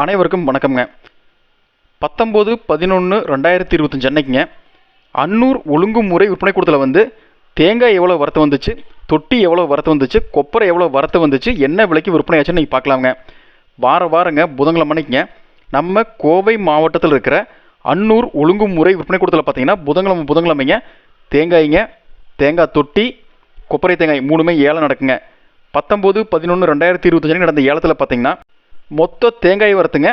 அனைவருக்கும் வணக்கம்ங்க. பத்தொம்போது பதினொன்று ரெண்டாயிரத்தி இருபத்தஞ்சு அன்னைக்குங்க. அன்னூர் ஒழுங்குமுறை விற்பனை கூடத்தில் வந்து தேங்காய் எவ்வளோ வரத்து வந்துச்சு தொட்டி எவ்வளோ வரத்து வந்துச்சு கொப்பரை எவ்வளோ வரத்து வந்துச்சு என்ன விலைக்கு விற்பனை ஆச்சுன்னு நீங்கள் பார்க்கலாங்க வார வாரங்க புதன்கிழமை அன்னைக்குங்க. நம்ம கோவை மாவட்டத்தில் இருக்கிற அன்னூர் ஒழுங்குமுறை விற்பனை கூடத்தில் பார்த்தீங்கன்னா புதன்கிழமை புதன்கிழமைங்க தேங்காய்ங்க தேங்காய் தொட்டி கொப்பரை தேங்காய் மூணுமே ஏலம் நடக்குங்க. பத்தொம்போது பதினொன்று ரெண்டாயிரத்தி இருபத்தஞ்சு நடந்த ஏலத்தில் பார்த்தீங்கன்னா மொத்த தேங்காய் வரத்துங்க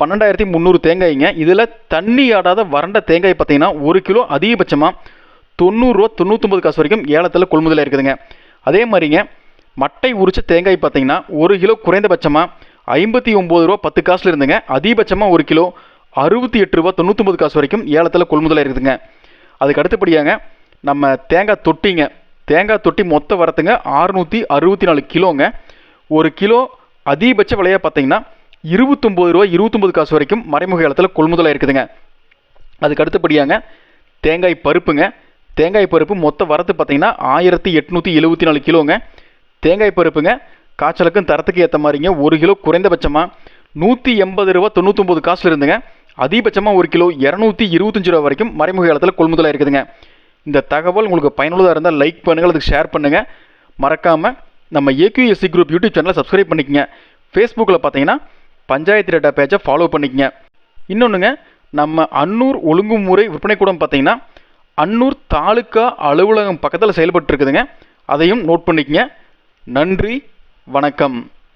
பன்னெண்டாயிரத்தி முந்நூறு தேங்காய்ங்க. இதில் தண்ணி ஆடாத வறண்ட தேங்காய் பார்த்தீங்கன்னா ஒரு கிலோ அதிகபட்சமாக தொண்ணூறுரூவா தொண்ணூற்றொம்பது காசு வரைக்கும் ஏலத்தில் கொள்முதல் இருக்குதுங்க அதே மாதிரிங்க மட்டை உரிச்ச தேங்காய் பார்த்தீங்கன்னா ஒரு கிலோ குறைந்தபட்சமாக ஐம்பத்தி ஒம்பது ரூபா பத்து காசுல இருந்துங்க. அதிகபட்சமாக ஒரு கிலோ அறுபத்தி எட்டு ரூபா தொண்ணூற்றொம்பது காசு வரைக்கும் ஏலத்தில் கொள்முதல் இருக்குதுங்க அதுக்கு அடுத்தபடியாங்க நம்ம தேங்காய் தொட்டிங்க. தேங்காய் தொட்டி மொத்த வரத்துங்க ஆறுநூற்றி அறுபத்தி நாலு கிலோங்க. ஒரு கிலோ அதிகபட்ச விலையாக பார்த்தீங்கன்னா இருபத்தொம்போது ரூபா இருபத்தொம்பது காசு வரைக்கும் மறைமுக இடத்துல கொள்முதலாக இருக்குதுங்க. அதுக்கு அடுத்தபடியாங்க தேங்காய் பருப்புங்க. தேங்காய் பருப்பு மொத்த வரத்து பார்த்தீங்கன்னா ஆயிரத்தி எட்நூற்றி எழுபத்தி நாலு கிலோங்க. தேங்காய் பருப்புங்க காய்ச்சலுக்கும் தரத்துக்கு ஏற்ற மாதிரிங்க ஒரு கிலோ குறைந்தபட்சமாக நூற்றி எண்பது ரூபா தொண்ணூற்றொம்பது காசில் இருந்துங்க. அதிகபட்சமாக ஒரு கிலோ இரநூத்தி இருபத்தஞ்சு ரூபா வரைக்கும் மறைமுக இடத்துல கொள்முதலாக இருக்குதுங்க. இந்த தகவல் உங்களுக்கு பயனுள்ளதாக இருந்தால் லைக் பண்ணுங்கள் அதுக்கு ஷேர் பண்ணுங்கள் மறக்காமல் நம்ம ஏக்யூஎஸ்சி குரூப் யூடியூப் சேனலை சப்ஸ்கிரைப் பண்ணிக்கங்க. ஃபேஸ்புக்கில் பார்த்தீங்கன்னா பஞ்சாயத்து டேட்டா பேஜை ஃபாலோ பண்ணிக்கங்க. இன்னொன்றுங்க நம்ம அன்னூர் ஒழுங்குமுறை விற்பனை கூடம் பார்த்தீங்கன்னா அன்னூர் தாலுக்கா அலுவலகம் பக்கத்தில் செயல்பட்டு இருக்குதுங்க அதையும் நோட் பண்ணிக்கங்க. நன்றி வணக்கம்.